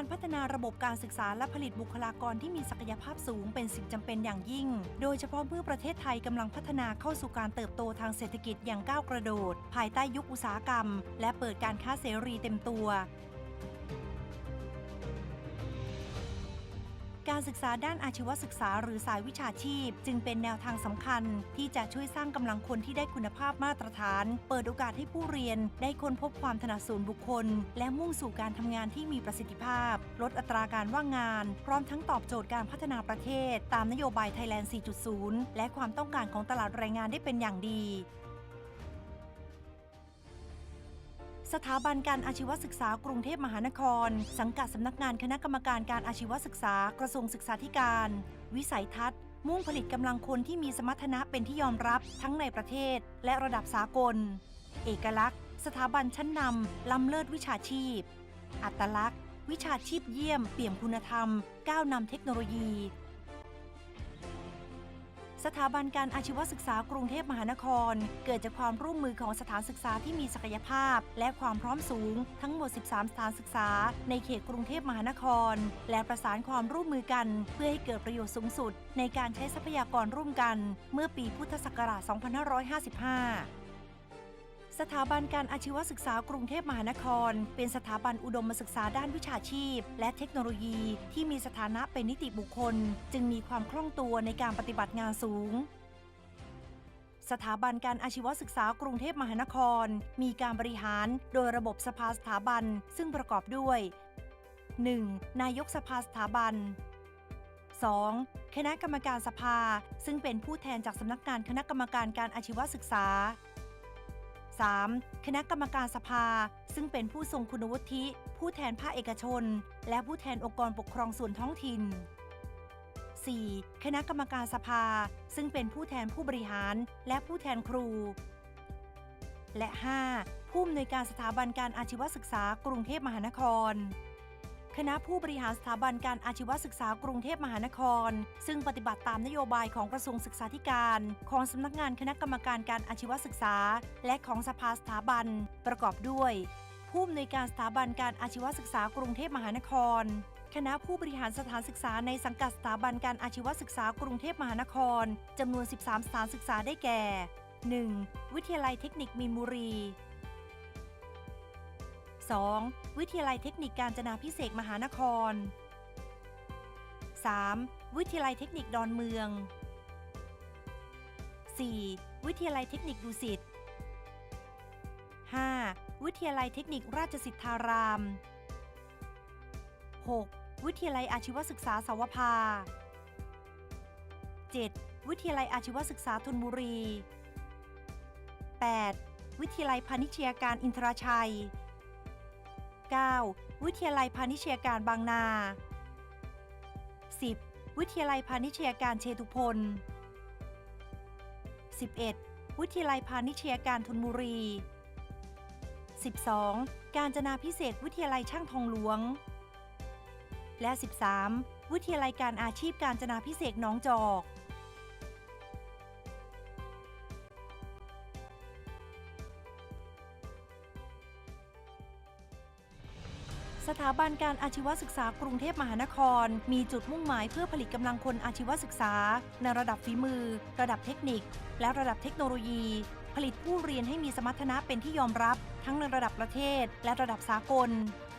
การพัฒนาระบบการศึกษาและผลิตบุคลากรที่มีศักยภาพสูงเป็นสิ่งจำเป็นอย่างยิ่ง โดยเฉพาะเมื่อประเทศไทยกำลังพัฒนาเข้าสู่การเติบโตทางเศรษฐกิจอย่างก้าวกระโดด ภายใต้ยุคอุตสาหกรรม และเปิดการค้าเสรีเต็มตัว การศึกษาด้านอาชีวศึกษาหรือสายวิชาชีพ จึงเป็นแนวทางสำคัญ ที่จะช่วยสร้างกำลังคนที่ได้คุณภาพมาตรฐาน เปิดโอกาสให้ผู้เรียน ได้ค้นพบความถนัดส่วนบุคคล และมุ่งสู่การทำงานที่มีประสิทธิภาพ ลดอัตราการว่างงาน พร้อมทั้งตอบโจทย์การพัฒนาประเทศ ตามนโยบายไทยแลนด์ 4.0 และความต้องการของตลาดแรงงานได้เป็นอย่างดี สถาบันการอาชีวศึกษากรุงเทพมหานคร สังกัดสำนักงานคณะกรรมการการอาชีวศึกษากระทรวงศึกษาธิการ วิสัยทัศน์ มุ่งผลิตกำลังคนที่มีสมรรถนะเป็นที่ยอมรับทั้งในประเทศ และระดับสากล เอกลักษณ์ สถาบันชั้นนำล้ำเลิศวิชาชีพ อัตลักษณ์ วิชาชีพเยี่ยม เปี่ยมคุณธรรม ก้าวนำเทคโนโลยี สถาบันการอาชีวศึกษากรุงเทพมหานคร เกิดจากความร่วมมือของสถานศึกษาที่มีศักยภาพ และความพร้อมสูง ทั้งหมด 13 สถานศึกษา ในเขตกรุงเทพมหานคร และประสานความร่วมมือกัน เพื่อให้เกิดประโยชน์สูงสุด ในการใช้ทรัพยากรร่วมกัน เมื่อปีพุทธศักราช 2555 สถาบันการอาชีวศึกษากรุงเทพมหานคร เป็นสถาบันอุดมศึกษาด้านวิชาชีพ และเทคโนโลยีที่มีสถานะเป็นนิติบุคคล จึงมีความคล่องตัวในการปฏิบัติงานสูงสถาบันการอาชีวศึกษากรุงเทพมหานคร มีการบริหารโดยระบบสภาสถาบัน ซึ่งประกอบด้วย 1. นายกสภาสถาบัน 2. คณะกรรมการสภา ซึ่งเป็นผู้แทนจากสำนักงานคณะกรรมการการอาชีวศึกษา 3. คณะกรรมการสภา ซึ่งเป็นผู้ทรงคุณวุฒิ ผู้แทนภาคเอกชน และผู้แทนองค์กรปกครองส่วนท้องถิ่น 4. คณะกรรมการสภา ซึ่งเป็นผู้แทนผู้บริหารและผู้แทนครู และ 5. ผู้อำนวยการสถาบันการอาชีวศึกษากรุงเทพมหานคร คณะผู้บริหารสถาบันการอาชีวศึกษากรุงเทพมหานคร ซึ่งปฏิบัติตามนโยบายของกระทรวงศึกษาธิการ ของสำนักงานคณะกรรมการการอาชีวศึกษา และของสภาสถาบัน ประกอบด้วย ผู้อำนวยการสถาบันการอาชีวศึกษากรุงเทพมหานครคณะผู้บริหารสถานศึกษาในสังกัดสถาบันการอาชีวศึกษากรุงเทพมหานคร จำนวน 13 สถานศึกษาได้แก่ 1. วิทยาลัยเทคนิคมีนบุรี 2. วิทยาลัยเทคนิคการจนาพิเศษมหานคร 3. วิทยาลัยเทคนิคดอนเมือง 4. วิทยาลัยเทคนิคดุสิต 5. วิทยาลัยเทคนิคราชสิทธาราม 6. วิทยาลัยอาชีวศึกษาสาวภา 7. วิทยาลัยอาชีวศึกษาธนบุรี 8. วิทยาลัยพาณิชยการอินทราชัย 9. วิทยาลัยพาณิชยการบางนา 10. วิทยาลัยพาณิชยการเชตุพน 11. วิทยาลัยพาณิชยการธนบุรี 12. การจนาพิเศษวิทยาลัยช่างทองหลวง และ 13. วิทยาลัยการอาชีพการจนาพิเศษน้องจอก สถาบันการอาชีวศึกษากรุงเทพมหานคร มีจุดมุ่งหมายเพื่อผลิตกำลังคนอาชีวศึกษา ในระดับฝีมือ ระดับเทคนิค และระดับเทคโนโลยี ผลิตผู้เรียนให้มีสมรรถนะเป็นที่ยอมรับ ทั้งในระดับประเทศ และระดับสากล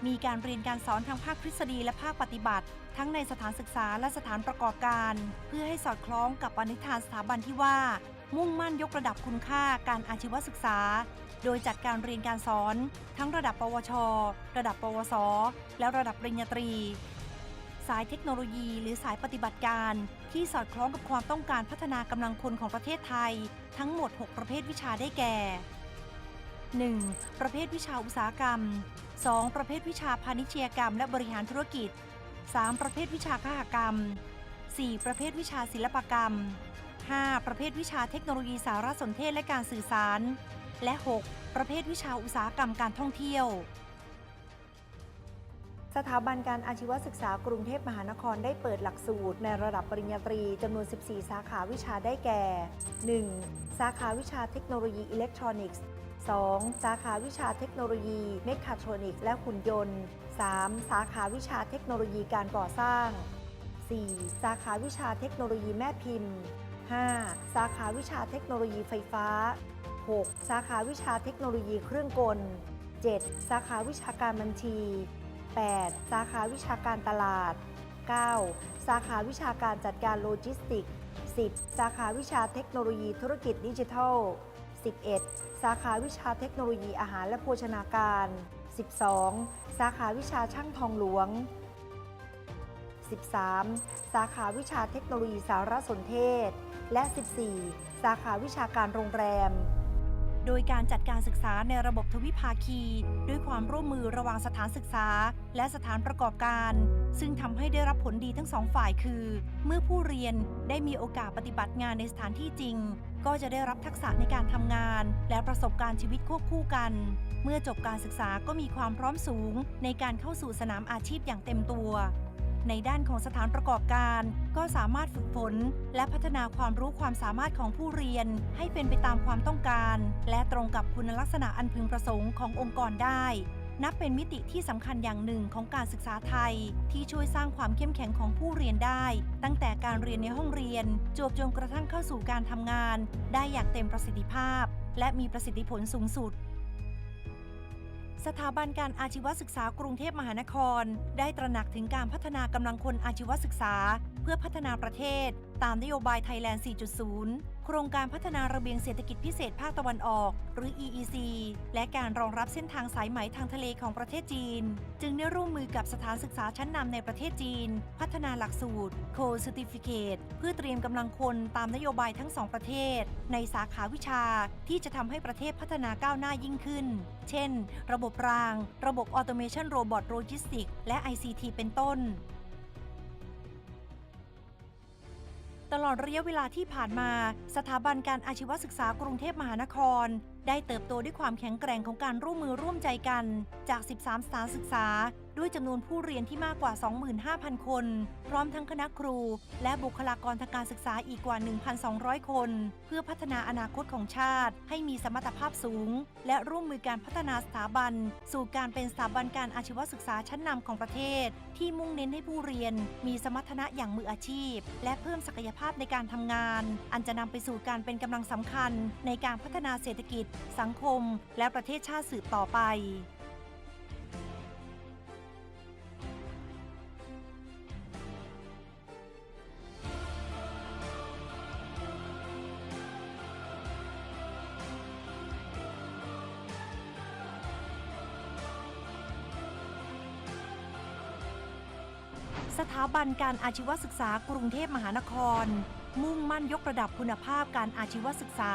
มีการเรียนการสอนทางภาคทฤษฎีและภาคปฏิบัติ ทั้งในสถานศึกษาและสถานประกอบการ เพื่อให้สอดคล้องกับปณิธานสถาบันที่ว่า มุ่งมั่นยกระดับคุณค่าการอาชีวศึกษา โดยจัดการเรียนการสอน ทั้งระดับ ปวช ระดับ ปวส และระดับปริญญาตรี สายเทคโนโลยีหรือสายปฏิบัติการ ที่สอดคล้องกับความต้องการพัฒนากำลังคนของประเทศไทย ทั้งหมด 6 ประเภทวิชาได้แก่ 1. ประเภทวิชาอุตสาหกรรม 2. ประเภทวิชาพาณิชยกรรม และบริหารธุรกิจ 3. ประเภทวิชาคหกรรม 4. ประเภทวิชาศิลปกรรม 5. ประเภทวิชาเทคโนโลยีสารสนเทศและการสื่อสาร และ 6. ประเภทวิชาอุตสาหกรรมการท่องเที่ยว สถาบันการอาชีวศึกษากรุงเทพมหานครได้เปิดหลักสูตร ในระดับปริญญาตรีจำนวน 14 สาขาวิชาได้แก่ 1. สาขาวิชาเทคโนโลยีอิเล็กทรอนิกส์ 2. สาขาวิชาเทคโนโลยีเมคาทรอนิกส์และหุ่นยนต์ 3. สาขาวิชาเทคโนโลยีการก่อสร้าง 4. สาขาวิชาเทคโนโลยีแม่พิมพ์ 5. สาขาวิชาเทคโนโลยีไฟฟ้า 6. สาขาวิชาเทคโนโลยีเครื่องกล 7. สาขาวิชาการบัญชี 8. สาขาวิชาการตลาด 9. สาขาวิชาการจัดการโลจิสติกส์ 10. สาขาวิชาเทคโนโลยีธุรกิจดิจิทัล 11. สาขาวิชาเทคโนโลยีอาหารและโภชนาการ 12. สาขาวิชาช่างทองหลวง 13. สาขาวิชาเทคโนโลยีสารสนเทศ และ 14. สาขาวิชาการโรงแรม โดยการจัดการศึกษาในระบบทวิภาคี ด้วยความร่วมมือระหว่างสถานศึกษา และสถานประกอบการ ซึ่งทำให้ได้รับผลดีทั้งสองฝ่ายคือ เมื่อผู้เรียนได้มีโอกาสปฏิบัติงานในสถานที่จริง ก็จะได้รับทักษะในการทำงาน และประสบการณ์ชีวิตควบคู่กัน เมื่อจบการศึกษาก็มีความพร้อมสูง ในการเข้าสู่สนามอาชีพอย่างเต็มตัว ในด้านของสถานประกอบการ ก็สามารถฝึกฝน และพัฒนาความรู้ความสามารถของผู้เรียน ให้เป็นไปตามความต้องการ และตรงกับคุณลักษณะอันพึงประสงค์ขององค์กรได้ นับเป็นมิติที่สำคัญอย่างหนึ่งของการศึกษาไทย ที่ช่วยสร้างความเข้มแข็งของผู้เรียนได้ ตั้งแต่การเรียนในห้องเรียนจวบจนกระทั่งเข้าสู่การทำงาน ได้อย่างเต็มประสิทธิภาพ และมีประสิทธิผลสูงสุด สถาบันการอาชีวศึกษากรุงเทพมหานคร ได้ตระหนักถึงการพัฒนากำลังคนอาชีวศึกษา เพื่อพัฒนาประเทศ ตามนโยบายไทยแลนด์ 4.0 โครงการพัฒนาระเบียงเศรษฐกิจพิเศษภาคตะวันออก หรือ EEC และการรองรับเส้นทางสายไหมทางทะเลของประเทศจีน จึงได้ร่วมมือกับสถานศึกษาชั้นนำในประเทศจีน พัฒนาหลักสูตร Co-Certificate เพื่อเตรียมกำลังคนตามนโยบายทั้งสองประเทศ ในสาขาวิชาที่จะทำให้ประเทศพัฒนาก้าวหน้ายิ่งขึ้น เช่น ระบบราง ระบบออโตเมชันโรบอทโลจิสติกและ ICT เป็นต้น ตลอดระยะเวลาที่ผ่านมา สถาบันการอาชีวศึกษากรุงเทพมหานคร ได้เติบโตด้วยความแข็งแกร่งของการร่วมมือร่วมใจกัน จาก 13 สถานศึกษา ด้วยจำนวนผู้เรียนที่มากกว่า 25,000 คน พร้อมทั้งคณะครู และบุคลากรทางการศึกษาอีกกว่า 1,200 คน เพื่อพัฒนาอนาคตของชาติ ให้มีสมรรถภาพสูง และร่วมมือการพัฒนาสถาบัน สู่การเป็นสถาบันการอาชีวศึกษาชั้นนำของประเทศ ที่มุ่งเน้นให้ผู้เรียน มีสมรรถนะอย่างมืออาชีพ และเพิ่มศักยภาพในการทำงาน อันจะนำไปสู่การเป็นกำลังสำคัญ ในการพัฒนาเศรษฐกิจสังคม และประเทศชาติสืบต่อไปสถาบันการอาชีวศึกษากรุงเทพมหานคร มุ่งมั่นยกระดับคุณภาพการอาชีวศึกษา